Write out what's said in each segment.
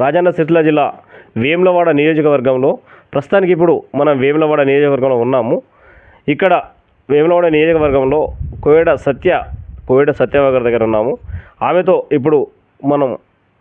రాజన్న సిరిసిల్ల జిల్లా వేములవాడ నియోజకవర్గంలో ప్రస్తుతానికి ఇప్పుడు మనం వేములవాడ నియోజకవర్గంలో ఉన్నాము. ఇక్కడ వేములవాడ నియోజకవర్గంలో కోయడ సత్య కోయడ సత్యవ గారి దగ్గర ఉన్నాము. ఆమెతో ఇప్పుడు మనం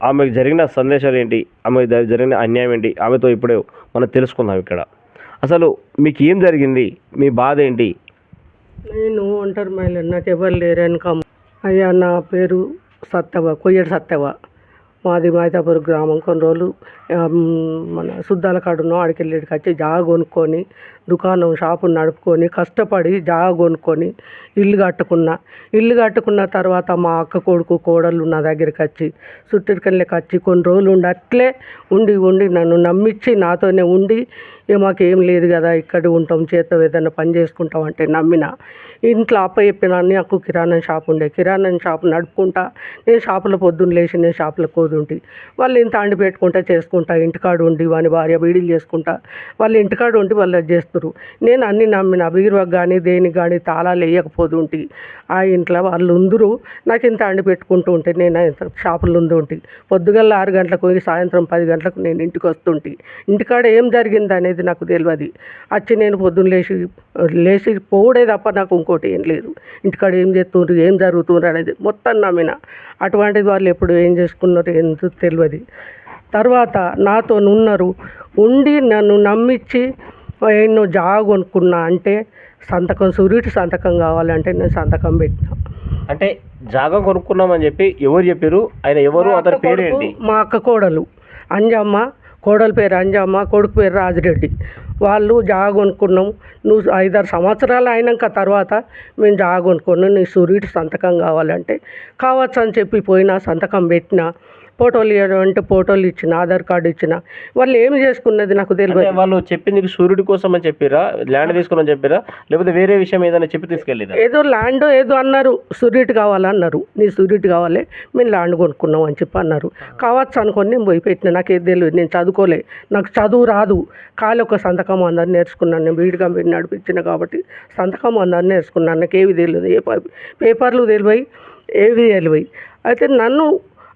ఆమెకు జరిగిన సందేశాలు ఏంటి? ఆమెకు జరిగిన అన్యాయం ఏంటి? ఆమెతో ఇప్పుడే మనం తెలుసుకుందాం ఇక్కడ. అసలు మీకు ఏం జరిగింది? మీ బాధ ఏంటి? నేను ఒంటరి మహిళ నాకు ఎవరు లేరు వెనక అయ్యా నా పేరు సత్తవ కొయ్యడు సత్తవ. మాది మైతాపూర్ గ్రామం. కొన్ని రోజులు మన శుద్ధాల కాడున్నాం ఆడికి వెళ్ళేటికి వచ్చి జాగ కొనుక్కొని దుకాణం షాపు నడుపుకొని కష్టపడి జాగ కొనుక్కొని ఇల్లు కట్టుకున్నా. ఇల్లు కట్టుకున్న తర్వాత మా అక్క కొడుకు కోడలు నా దగ్గరికి వచ్చి చుట్టరికల్లోకి వచ్చి కొన్ని రోజులు ఉండి అట్లే ఉండి ఉండి నన్ను నమ్మించి నాతోనే ఉండి ఇక మాకేం లేదు కదా ఇక్కడ ఉంటాం చేత ఏదైనా పని చేసుకుంటాం అంటే నమ్మిన. ఇంట్లో అప్ప చెప్పిన నాకు కిరాణా షాప్ ఉండే కిరాణా షాప్ నడుపుకుంటా నేను షాపులో పొద్దున్న లేచి నేను షాపులో కోదుంటి వాళ్ళు ఇంత అండి పెట్టుకుంటా చేసుకుంటా ఇంటికాడ ఉండి వాని భార్య బీడీలు చేసుకుంటా వాళ్ళు ఇంటికాడ ఉండి వాళ్ళు చేస్తారు నేను అన్ని నమ్మిన బీరువాకి కానీ దేనికి కానీ తాళాలు వేయకపోతుంటి ఆ ఇంట్లో వాళ్ళు ఉందరు నాకు ఇంత అండి పెట్టుకుంటూ ఉంటే నేను ఇంత షాపులు ఉండి పొద్దుగల ఆరు గంటలకు పోయి సాయంత్రం పది గంటలకు నేను ఇంటికి వస్తుంటి ఇంటికాడ ఏం జరిగింది అనేది నాకు తెలియదు. వచ్చి నేను పొద్దున్న లేచి లేచి పోవుడే తప్ప నాకు ఇంకోటి ఏం లేదు. ఇంటికాడ ఏం చేస్తున్నారు ఏం జరుగుతున్నారు అనేది మొత్తం నమ్మిన. అటువంటిది వాళ్ళు ఎప్పుడు ఏం చేసుకున్నారు ఎందుకు తెలియదు. తర్వాత నాతో ఉన్నారు ఉండి నన్ను నమ్మించి ఎన్నో జాగ కొనుక్కున్నా అంటే సంతకం సూర్యుడి సంతకం కావాలంటే నేను సంతకం పెట్టిన. అంటే జాగా కొనుక్కున్నామని చెప్పి ఎవరు చెప్పారు ఆయన ఎవరు? అతని పేరు ఏంటి మా అక్క కోడలు అంజమ్మ కోడల పేరు అంజమ్మ కొడుకు పేరు రాజిరెడ్డి. వాళ్ళు జాగ కొనుక్కున్నాం. నువ్వు ఐదారు సంవత్సరాలు అయినాక తర్వాత మేము జాగ కొనుక్కున్నాం. నీ సూర్యుడి సంతకం కావాలంటే కావచ్చు అని చెప్పి పోయినా సంతకం పెట్టిన ఫోటోలు ఇవ్వడం అంటే ఫోటోలు ఇచ్చిన ఆధార్ కార్డు ఇచ్చిన వాళ్ళు ఏమి చేసుకున్నది నాకు తెలియదు. వాళ్ళు చెప్పింది సూర్యుడి కోసం అని చెప్పారా ల్యాండ్ తీసుకుని చెప్పారా లేకపోతే వేరే విషయం ఏదైనా చెప్పి తీసుకెళ్ళిరా? ఏదో ల్యాండ్ ఏదో అన్నారు సూర్యుటి కావాలన్నారు నీ సూర్యుటి కావాలి మేము ల్యాండ్ కొనుక్కున్నాం అని చెప్పి అన్నారు. కావచ్చు అనుకొని నేను పోయి పెట్టిన నాకు ఏది తెలియదు నేను చదువుకోలే. నాకు చదువు రాదు. కాలి ఒక సంతకం అందరిని నేర్చుకున్నాను. నేను బీడ్ కంపెనీ నడిపించిన కాబట్టి సంతకం అందరిని నేర్చుకున్నాను. నాకు ఏవి తెలియదు ఏ పేపర్లు తెలివై ఏవి తెలివై. అయితే నన్ను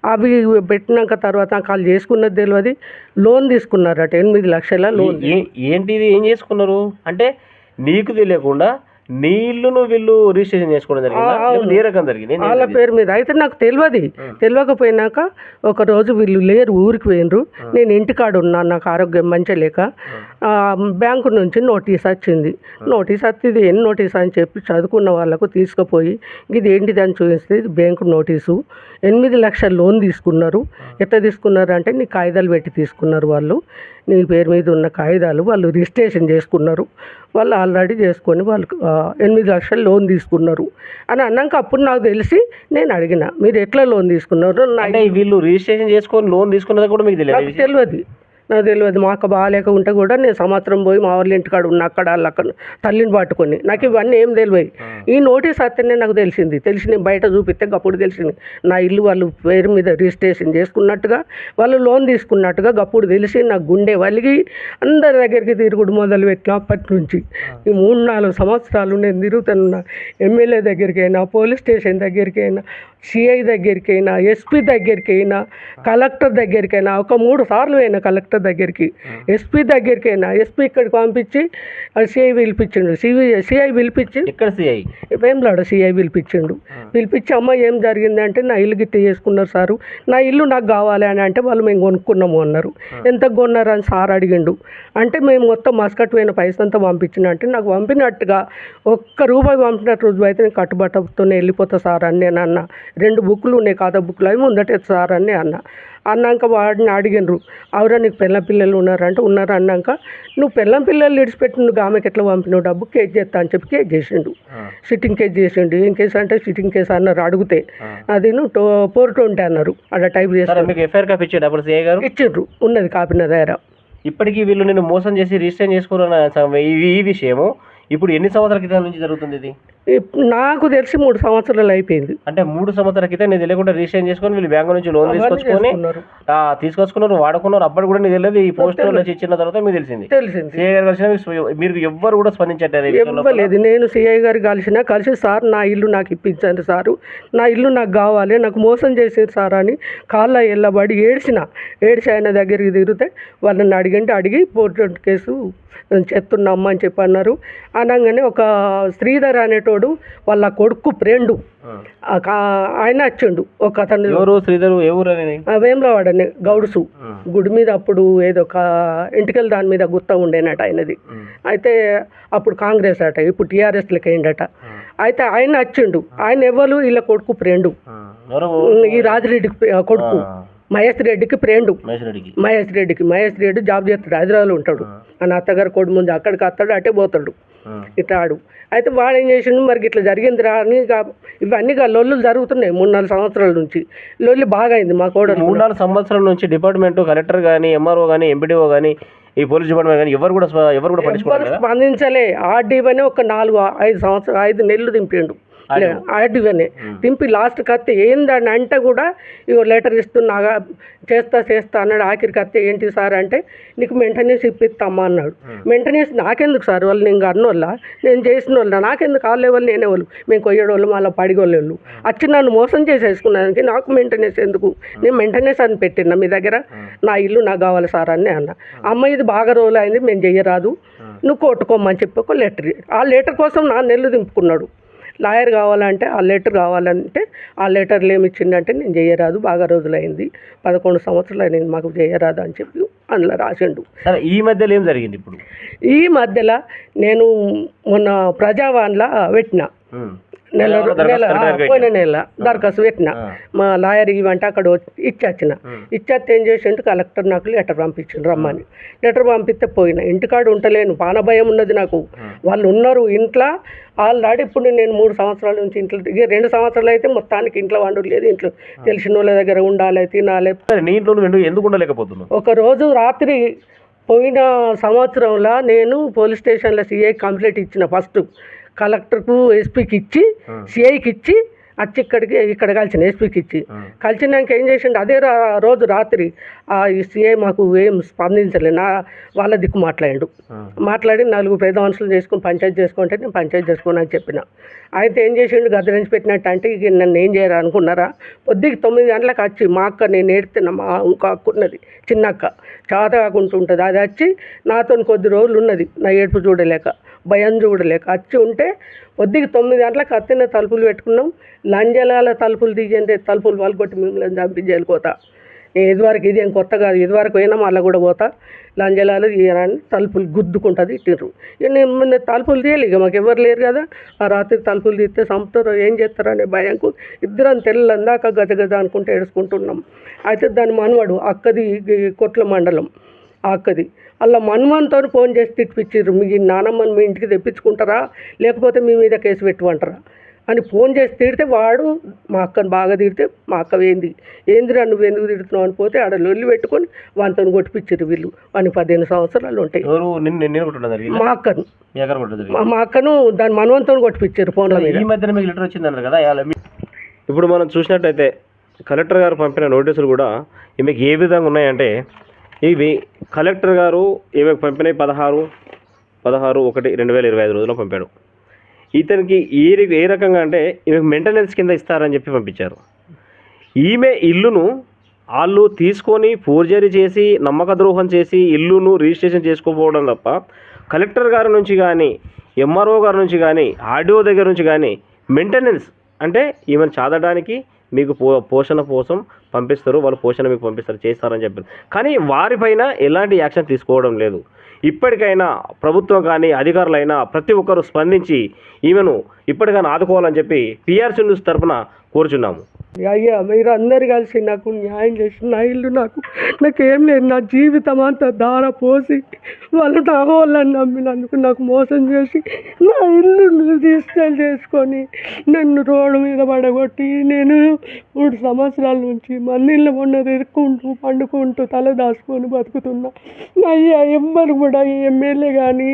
అవి పెట్టినాక తర్వాత నాకు వాళ్ళు చేసుకున్నది తెలియదు లోన్ తీసుకున్నారట ఎనిమిది లక్షల లోన్. ఏంటిది ఏం చేసుకున్నారు? అంటే నీకు తెలియకుండా నీ ఇల్లును వీళ్ళు రిజిస్ట్రేషన్ చేసుకోవడం జరిగిందా? ఏ రకం జరిగింది? వాళ్ళ? పేరు మీద అయితే నాకు తెలియదు తెలియకపోయినాక ఒక రోజు వీళ్ళు లేరు ఊరికి పోయినరు నేను ఇంటికాడ ఉన్నాను నాకు ఆరోగ్యం మంచిగా లేక బ్యాంకు నుంచి నోటీస్ వచ్చింది. నోటీస్ వచ్చింది ఏం నోటీస్ అని చెప్పి చదువుకున్న వాళ్ళకు తీసుకుపోయి ఇది ఏంటిది? అని చూపిస్తే ఇది బ్యాంకు నోటీసు. ఎనిమిది లక్షల లోన్ తీసుకున్నారు. ఎట్లా తీసుకున్నారు అంటే నీ కాగితాలు పెట్టి తీసుకున్నారు వాళ్ళు. నీ పేరు మీద ఉన్న కాగితాలు వాళ్ళు రిజిస్ట్రేషన్ చేసుకున్నారు. వాళ్ళు ఆల్రెడీ చేసుకొని వాళ్ళు ఎనిమిది లక్షలు లోన్ తీసుకున్నారు అని అన్నాక అప్పుడు నాకు తెలిసి నేను అడిగిన మీరు ఎట్లా లోన్ తీసుకున్నారు? అంటే వీళ్ళు రిజిస్ట్రేషన్ చేసుకొని లోన్ తీసుకున్నది కూడా మీకు తెలియదు తెలియదు. నాకు తెలియదు. మా అక్క బాగాలేక ఉంటే కూడా నేను సంవత్సరం పోయి మా వాళ్ళ ఇంటికాడ ఉన్న అక్కడ వాళ్ళు అక్కడ తల్లిని పట్టుకొని. నాకు ఇవన్నీ ఏం తెలియదు ఈ నోటీస్ వస్తేనే నాకు తెలిసింది. తెలిసి నేను బయట చూపిస్తే అప్పుడు తెలిసింది. నా ఇల్లు వాళ్ళు పేరు మీద రిజిస్ట్రేషన్ చేసుకున్నట్టుగా వాళ్ళు లోన్ తీసుకున్నట్టుగా అప్పుడు తెలిసి నా గుండె వలిగి అందరి దగ్గరికి తిరుగుడు మొదలు పెట్టిన అప్పటి నుంచి. ఈ మూడు నాలుగు సంవత్సరాలు నేను తిరుగుతున్నా. ఎమ్మెల్యే దగ్గరికైనా పోలీస్ స్టేషన్ దగ్గరికైనా సిఐ దగ్గరికైనా ఎస్పీ దగ్గరికైనా కలెక్టర్ దగ్గరికైనా ఒక మూడు సార్లు అయినా కలెక్టర్ దగ్గరికి. ఎస్పీ దగ్గరికైనా? ఎస్పీ ఇక్కడికి పంపించి సిఐ పిలిపించిండు. సివి సిఐ పిలిపించి ఎక్కడ సిఐ వేములాడ సిఐ పిలిపించిండు. పిలిపించి అమ్మ ఏం జరిగింది అంటే నా ఇల్లు గిట్ట చేసుకున్నారు సారు. నా ఇల్లు నాకు కావాలి అని అంటే వాళ్ళు మేము కొనుక్కున్నాము అన్నారు. ఎంత కొన్నారు? అని సార్ అడిగిండు. అంటే మేము మొత్తం మస్కట్ పోయిన పైసంతా పంపించిన అంటే నాకు పంపినట్టుగా ఒక్క రూపాయి పంపినట్టు రోజు అయితే నేను కట్టుబట్టతోనే వెళ్ళిపోతా సార్ అని నేను అన్న. రెండు బుక్లు ఉన్నాయి ఖాతా బుక్లు అవి ముందటే సార్ అని అన్న. అన్నాక వాడిని అడిగినరు. అవురా నీకు పిల్ల పిల్లలు ఉన్నారంటే ఉన్నారు? అన్నాక నువ్వు పిల్లం పిల్లలు విడిచిపెట్టి నువ్వు ఆమెకి ఎట్లా పంపినావు డబ్బు? కేజ్ చేస్తా అని చెప్పి కేజ్ చేసిండు. సిట్టింగ్ కేసు చేసిండు. ఏం కేసు అంటే సిట్టింగ్ కేసు అన్నారు అడిగితే అది నువ్వు టో ఫోర్ ట్వంటీ అన్నారు. అలా టైప్ చేస్తారు ఇచ్చిండ్రు ఉన్నది కాపీ నా దగ్గర. ఇప్పటికీ వీళ్ళు నేను మోసం చేసి రిజిస్ట్రేషన్ చేసుకోవాలన్న ఈ విషయము ఇప్పుడు ఎన్ని సంవత్సరాల క్రితం నుంచి జరుగుతుంది ఇది? నాకు తెలిసి మూడు సంవత్సరాలు అయిపోయింది. అంటే మూడు సంవత్సరాల క్రితం నీకు తెలియకుండా రిజిస్ట్రేషన్ చేసుకొని వీళ్ళు బ్యాంకు నుంచి లోన్ తీసుకొచ్చుకొని తీసుకొచ్చుకున్నారు వాడుకున్నారు. అప్పటి కూడా నీకు తెలియదు ఈ పోస్ట్ నుంచి ఇచ్చిన తర్వాత మీకు తెలిసింది. తెలిసింది. గారు కలిసిన మీరు ఎవ్వరు కూడా స్పందించట్లేదు. ఇవ్వలేదు నేను సిఐ గారు కలిసిన కలిసి సార్ నా ఇల్లు నాకు ఇప్పించండి సారు. నా ఇల్లు నాకు కావాలి నాకు మోసం చేసేది సార్ అని కాళ్ళ ఎల్లబడి ఏడ్చిన ఏడ్చి ఆయన దగ్గరికి తిరిగితే వాళ్ళని అడిగంటే అడిగి పోర్టు కేసు చెప్తున్నామ్మా అని చెప్పి అన్నారు అనగానే ఒక శ్రీధర్ అనేటోడు వాళ్ళ కొడుకు కా- ఆయన వచ్చిండు ఒక అతను. ఎవరు శ్రీధర్? ఎవరు అని వేములవాడని గౌడుసు. గుడి మీద అప్పుడు ఏదో ఒక ఇంటికెళ్ళి దాని మీద గుత్త ఉండేనట ఆయనది. అయితే అప్పుడు కాంగ్రెస్ అట ఇప్పుడు టీఆర్ఎస్లకి అయిందట అయితే ఆయన వచ్చిండు. ఆయన ఎవరు? వీళ్ళ కొడుకు. ఎవరు? ఈ రాజిరెడ్డికి కొడుకు. మహేష్ రెడ్డికి ఫ్రెండు. మహేష్ రెడ్డికి. మహేష్ రెడ్డి జాబ్ చేస్తాడు హైదరాబాద్లో ఉంటాడు. ఆయన అత్తగారు కొడు ముందు అక్కడికి వస్తాడు అటే పోతాడు. ఆడు అయితే వాడు ఏం చేసిండు మరి ఇట్లా జరిగిందిరా అని ఇవన్నీ ఇక లొల్లులు జరుగుతున్నాయి మూడు నాలుగు సంవత్సరాల నుంచి. లొల్లి బాగా అయింది మా కోడలు మూడు నాలుగు సంవత్సరాల నుంచి డిపార్ట్మెంట్ కలెక్టర్ కానీ ఎంఆర్ఓ కానీ ఎంపీడీఓ కానీ ఈ పోలీస్ డిపార్ట్మెంట్ కానీ ఎవరు కూడా ఎవరు కూడా స్పందించలే. ఆర్డీవనే ఒక నాలుగు ఐదు సంవత్సరాలు ఐదు నెలలు దింపిండు. ఆర్డీవనే దింపి లాస్ట్ కత్తి ఏందని అంటే కూడా ఇగో లెటర్ ఇస్తున్నాగా చేస్తా చేస్తా అన్నాడు ఆఖరికి కత్తి ఏంటి సార్ అంటే నీకు మెయింటెనెన్స్ ఇప్పిస్తామా అన్నాడు. మెయింటెనెన్స్ నాకెందుకు సార్? వాళ్ళు నేను అన్నోళ్ళ నేను చేసిన వాళ్ళ నాకెందుకు? వాళ్ళే వాళ్ళు నేనే వాళ్ళు. మేము కొయ్యడోళ్ళు మళ్ళీ పడిగోళ్ళు వచ్చి నన్ను మోసం చేసేసుకున్నానికి నాకు మెయింటెనెన్స్ ఎందుకు? నేను మెయింటెనెన్స్ అని పెట్టినా మీ దగ్గర? నా ఇల్లు నాకు కావాలి సార్ అని అన్న. అమ్మ ఇది బాగా రోజులు అయింది మేము చెయ్యరాదు. నువ్వు కొట్టుకోమని చెప్పి ఒక లెటర్ ఆ లెటర్ కోసం నా నెల్లు దింపుకున్నాడు. లాయర్ కావాలంటే ఆ లెటర్ కావాలంటే ఆ లెటర్లు ఏమి ఇచ్చిండంటే నేను చేయరాదు బాగా రోజులైంది పదకొండు సంవత్సరాలు అయింది మాకు చేయరాదు అని చెప్పి అందులో రాసిండు. సరే ఈ మధ్యలో ఏం జరిగింది ఇప్పుడు? ఈ మధ్యలో నేను మొన్న ప్రజావాన్లా పెట్టిన. నెల నెల పోయిన నెల దరఖాస్తు పెట్టిన. మా లాయర్ ఇవంటే అక్కడ ఇచ్చొచ్చిన. ఉమ్. ఇచ్చేస్తే ఏం చేసిండు? కలెక్టర్ నాకు లెటర్ పంపించిండు రమ్మని. లెటర్ పంపిస్తే పోయిన. ఇంటికాడ ఉంటలేను పాన భయం ఉన్నది నాకు. వాళ్ళు ఉన్నారు ఇంట్లో. ఆల్రెడీ ఇప్పుడు నేను మూడు సంవత్సరాల నుంచి ఇంట్లో రెండు సంవత్సరాలు అయితే మొత్తానికి ఇంట్లో వండు లేదు ఇంట్లో తెలిసిన వాళ్ళ దగ్గర ఉండాలి తినాలి. నీ ఇంట్లో ఎందుకు- ఎందుకు ఉండలేకపోతున్నావు? ఒక రోజు రాత్రి పోయిన సంవత్సరంలో నేను పోలీస్ స్టేషన్లో సిఐ కంప్లైంట్ ఇచ్చిన ఫస్ట్. కలెక్టర్కు ఎస్పీకి ఇచ్చి సిఐకి ఇచ్చి వచ్చి ఇక్కడికి ఇక్కడ కలిసిన ఎస్పీకి ఇచ్చి. కలిసినాక ఏం చేసిండు? అదే రోజు రాత్రి ఆ సిఐ మాకు ఏం స్పందించలే. నా వాళ్ళ దిక్కు మాట్లాడిండు. మాట్లాడి నలుగురు పెద్ద మనుషులు చేసుకుని పంచాయతీ చేసుకుంటే నేను పంచాయతీ చేసుకోను అని చెప్పిన. అయితే ఏం చేసిండు? గద్దరించి పెట్టినట్టు అంటే ఇక నన్ను ఏం చేయరు అనుకున్నారా? పొద్దుకి తొమ్మిది గంటలకు వచ్చి మా అక్క నేను ఏడుతున్నా మా ఇంకో అక్క ఉన్నది చిన్న అక్క. చాత కాకుండా ఉంటుంది. అది వచ్చి నాతో కొద్ది రోజులు ఉన్నది. నా ఏడుపు చూడలేక. భయం చూడలేక. వచ్చి ఉంటే పొద్దుకి తొమ్మిది గంటలకు అత్తిన తలుపులు పెట్టుకున్నాం. లంజలాల తలుపులు తీయండి తలుపులు వాళ్ళు మిమ్మల్ని చంపించేయాలి పోతా నేను ఇదివరకు ఏం కొత్త కాదు. ఇదివరకు పోయినా మళ్ళీ కూడా పోతా. లంజలాలు తీయరాని తలుపులు గుద్దుకుంటుంది ఇట్టిర్రు ఇక నేను తలుపులు తీయాలి. ఇక మాకు ఎవరు లేరు కదా. ఆ రాత్రి తలుపులు తీస్తే సంపుతారు ఏం చేస్తారు అనే భయంకు ఇద్దరం తెల్లందాక గజ గజ అనుకుంటే ఏడుచుకుంటున్నాం. అయితే దాని మనవడు అక్కది కొట్ల మండలం. అక్కది అలా మన్మన్తో ఫోన్ చేసి తిప్పించారు మీ నానమ్మని మీ ఇంటికి తెప్పించుకుంటారా? లేకపోతే మీ మీద కేసు పెట్టుకుంటారా అని ఫోన్ చేసి తిడితే వాడు మా అక్కని బాగా తిడితే మా అక్క ఏంది? ఏందిరా నువ్వు ఎందుకు తిడుతున్నావు? అని పోతే ఆడ లొల్లి పెట్టుకొని వానితో కొట్టిపించారు వీళ్ళు. వానికి పదిహేను సంవత్సరాలు ఉంటాయి. మా అక్కను. మీ అక్కను దాని మనవంతో కొట్టిపించారు ఫోన్ల మీద. ఈ మధ్యన మీకు లెటర్ వచ్చింది అన్నారు కదా ఇప్పుడు మనం చూసినట్టయితే కలెక్టర్ గారు పంపిన నోటీసులు కూడా ఈమెకి ఏ విధంగా ఉన్నాయంటే ఇవి కలెక్టర్ గారు ఈమెకు పంపినవి పదహారు పదహారు ఒకటి రెండు వేల ఇరవై ఐదు రోజుల్లో పంపాడు. ఇతనికి ఏ ఏ రకంగా అంటే ఈమెకు మెయింటెనెన్స్ కింద ఇస్తారని చెప్పి పంపించారు. ఈమె ఇల్లును వాళ్ళు తీసుకొని ఫోర్జరీ చేసి నమ్మక ద్రోహం చేసి ఇల్లును రిజిస్ట్రేషన్ చేసుకోకపోవడం తప్ప కలెక్టర్ గారి నుంచి కానీ ఎంఆర్ఓ గారి నుంచి కానీ ఆర్డీఓ దగ్గర నుంచి కానీ మెయింటెనెన్స్ అంటే ఈమెను చాదడానికి మీకు పో పోషణ కోసం పంపిస్తారు వాళ్ళు పోషణ మీకు పంపిస్తారు చేస్తారని చెప్పారు కానీ వారిపైన ఎలాంటి యాక్షన్ తీసుకోవడం లేదు. ఇప్పటికైనా ప్రభుత్వం కానీ అధికారులైనా ప్రతి ఒక్కరూ స్పందించి ఈమెను ఇప్పటికైనా ఆదుకోవాలని చెప్పి పిఆర్సీ న్యూస్ తరఫున కోరుచున్నాము. అయ్యా మీరు అందరు కలిసి నాకు న్యాయం చేసి నా ఇల్లు నాకు నాకు ఏం లేదు నా జీవితం అంతా దార పోసి వాళ్ళు నా వాళ్ళని నమ్మినందుకు నాకు మోసం చేసి నా ఇల్లు డిజిటల్ చేసుకొని నన్ను రోడ్డు మీద పడగొట్టి నేను మూడు సంవత్సరాల నుంచి మన్నీళ్ళ మొన్న తిరుక్కుంటూ పండుకుంటూ తల దాచుకొని బతుకుతున్నా. అయ్యా ఎవ్వరు కూడా ఎమ్మెల్యే కానీ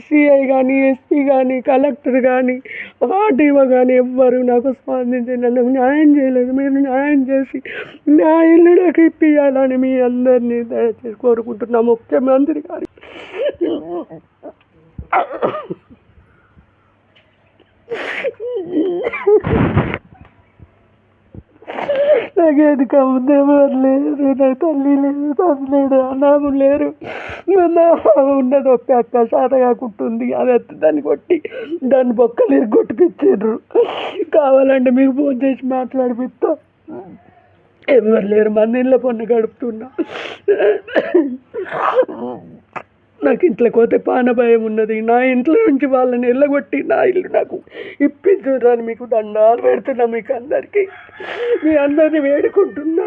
సిఐ కానీ ఎస్పీ కానీ కలెక్టర్ కానీ ఆర్డీఓ కానీ ఎవ్వరు నాకు స్పందించి నన్ను న్యాయం చేయలేదు మీరు న్యాయం చేసి నా ఇల్లు నాకు ఇప్పియాలని మీ అందరినీ దయచేసి కోరుకుంటున్నా. ముఖ్యమంత్రి గారి. నాకు కమ్ముంది ఎవరు లేరు నా తల్లి లేదు తండ్రి లేడు అన్నాము లేరు. నా ఉన్నది ఒక్క అక్క శాత కాకుంటుంది అది ఎత్తి దాన్ని కొట్టి దాన్ని బొక్కలు కొట్టిపించారు కావాలంటే మీకు ఫోన్ చేసి మాట్లాడిపిస్తా. ఎవరు లేరు మన ఇళ్ళ పన్ను గడుపుతున్నా. నాకు ఇంట్లో పోతే పాన భయం ఉన్నది. నా ఇంట్లో నుంచి వాళ్ళని వెళ్ళగొట్టి నా ఇల్లు నాకు ఇప్పించుదని మీకు దండాలు పెడుతున్నా మీకు అందరికీ మీ అందరిని వేడుకుంటున్నా.